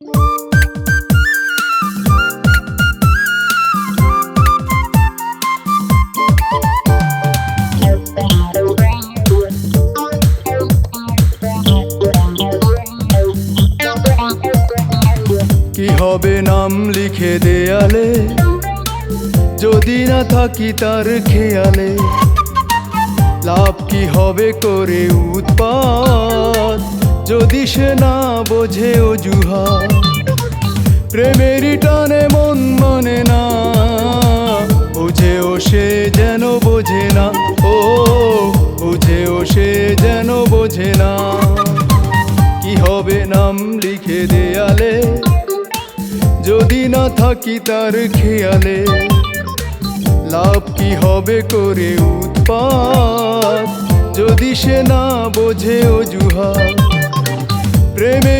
কি হবে নাম লিখে দেয়ালে? যদি না থাকি তার খেয়ালে। লাভ কি হবে করে উৎপাদ যদি সে না বোঝে অজুহাত, প্রেমেরই টানে মন মানে না। বুঝেও সে যেন বোঝে না, ও, বুঝেও সে যেন বোঝে না। কি হবে নাম লিখে দেয়ালে, যদি না থাকি তার খেয়ালে, লাভ কি হবে করে উৎপাত? যদি সে না বোঝে অজুহাত প্রেমেরই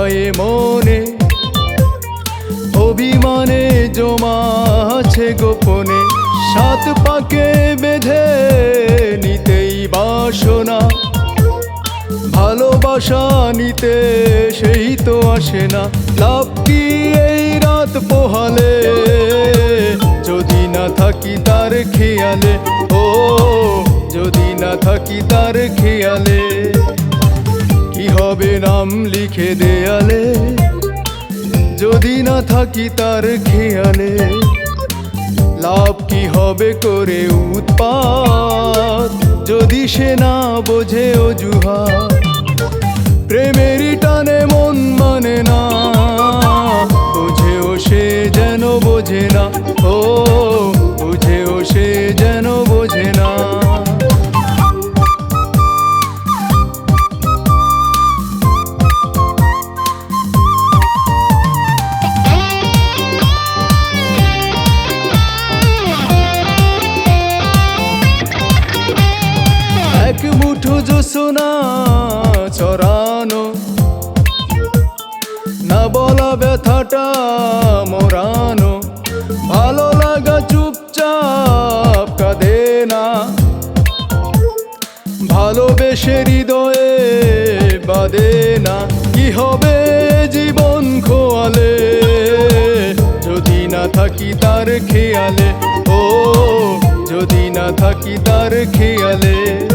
কথায় মনে। অভিমানে জমা আছে গোপনে। সাত পাকে বেঁধে নিতেই বাসনা। ভালোবাসা নিতে সেই তো আসে না। লাভ কি এই রাত পোহালে? যদি না থাকি তার খেয়ালে, ও, যদি না থাকি তার খেয়ালে। হবে নাম লিখে দেয়ালে, যদি না থাকি তার খেয়ালে, লাভ কি হবে করে উৎপাত? যদি সে না বোঝে অজুহা প্রেমেরই জোসনা চরানো। না বলা ব্যথাটা মোরানো। ভালো লাগা চুপচাপ কাঁদে না। ভালোবেসে হৃদয়ে বাদে না। কি হবে জীবন খোয়ালে? যদি না থাকি তার খেয়ালে, ও, যদি না থাকি তার খেয়ালে।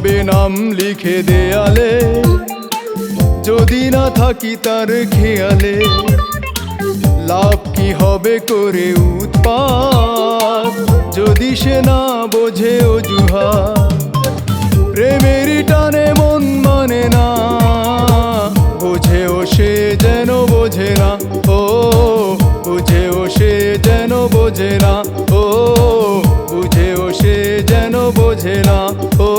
হবে নাম লিখে দেয়ালে। যদি না থাকি তার খেয়ালে, লাভ কি হবে করে উৎপাত? যদি সে না বোঝে অজুহা প্রেমের টানে মন মানে না। বোঝেও সে যেন বোঝে না, ও, বুঝেও সে যেন বোঝে না, ও, বুঝেও সে যেন বোঝে না, ও।